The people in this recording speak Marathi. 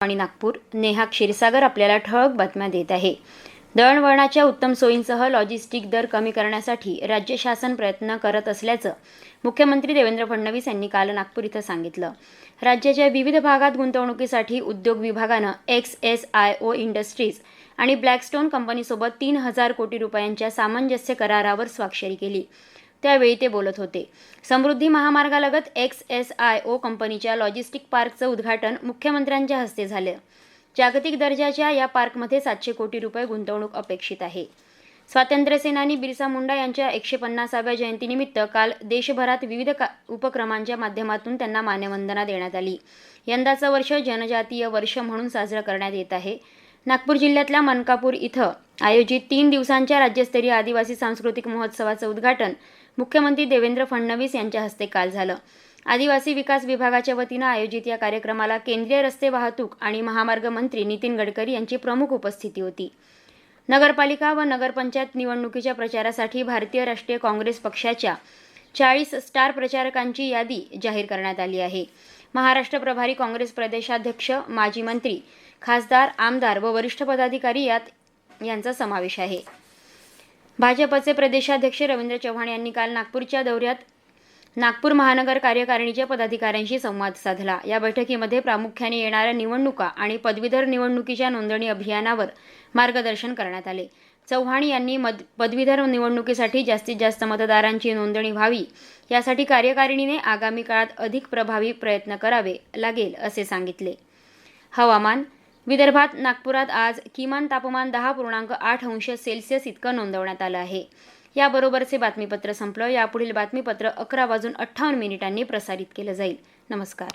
आणि नागपूर नेहा क्षीरसागर आपल्याला ठळक बातम्या देत आहे. दळणवळणाच्या उत्तम सोयींसह लॉजिस्टिक दर कमी करण्यासाठी राज्य शासन प्रयत्न करत असल्याचं मुख्यमंत्री देवेंद्र फडणवीस यांनी काल नागपूर इथं सांगितलं. राज्याच्या विविध भागात गुंतवणुकीसाठी उद्योग विभागानं X S I O industries आणि ब्लॅकस्टोन कंपनीसोबत तीन हजार कोटी रुपयांच्या सामंजस्य करारावर स्वाक्षरी केली. त्यावेळी ते बोलत होते. समृद्धी महामार्गालगत एक्स एस आय ओ कंपनीच्या लॉजिस्टिक पार्कचं उद्घाटन मुख्यमंत्र्यांच्या हस्ते झालं. जागतिक दर्जाच्या या पार्कमध्ये सातशे कोटी रुपये गुंतवणूक अपेक्षित आहे. स्वातंत्र्यसेनानी बिरसा मुंडा यांच्या एकशे पन्नासाव्या जयंतीनिमित्त काल देशभरात विविध का उपक्रमांच्या माध्यमातून त्यांना मान्यवंदना देण्यात आली. यंदाचं वर्ष जनजातीय वर्ष म्हणून साजरं करण्यात येत आहे. नागपूर जिल्ह्यातल्या मनकापूर इथं आयोजित तीन दिवसांच्या राज्यस्तरीय आदिवासी सांस्कृतिक महोत्सवाचं उद्घाटन मुख्यमंत्री देवेंद्र फडणवीस यांच्या हस्ते काल झालं. आदिवासी विकास विभागाच्या वतीनं आयोजित या कार्यक्रमाला केंद्रीय रस्ते वाहतूक आणि महामार्ग मंत्री नितीन गडकरी यांची प्रमुख उपस्थिती होती. नगरपालिका व नगरपंचायत निवडणुकीच्या प्रचारासाठी भारतीय राष्ट्रीय काँग्रेस पक्षाच्या चाळीस स्टार प्रचारकांची यादी जाहीर करण्यात आली आहे. महाराष्ट्र प्रभारी काँग्रेस प्रदेशाध्यक्ष माजी मंत्री खासदार आमदार व वरिष्ठ पदाधिकारी यात यांचा समावेश आहे. भाजपचे प्रदेशाध्यक्ष रवींद्र चव्हाण यांनी काल नागपूरच्या दौऱ्यात नागपूर महानगर कार्यकारिणीच्या पदाधिकाऱ्यांशी संवाद साधला. या बैठकीमध्ये प्रामुख्याने येणाऱ्या निवडणुका आणि पदवीधर निवडणुकीच्या नोंदणी अभियानावर मार्गदर्शन करण्यात आले. चव्हाण यांनी मद पदवीधर निवडणुकीसाठी जास्तीत जास्त मतदारांची नोंदणी व्हावी यासाठी कार्यकारिणीने आगामी काळात अधिक प्रभावी प्रयत्न करावे लागेल असे सांगितले. हवामान विदर्भात नागपुरात आज किमान तापमान दहा पूर्णांक आठ अंश सेल्सिअस इतकं नोंदवण्यात आलं आहे. याबरोबरचे बातमीपत्र संपलं. यापुढील बातमीपत्र अकरा वाजून अठ्ठावन्न मिनिटांनी प्रसारित केलं जाईल. नमस्कार.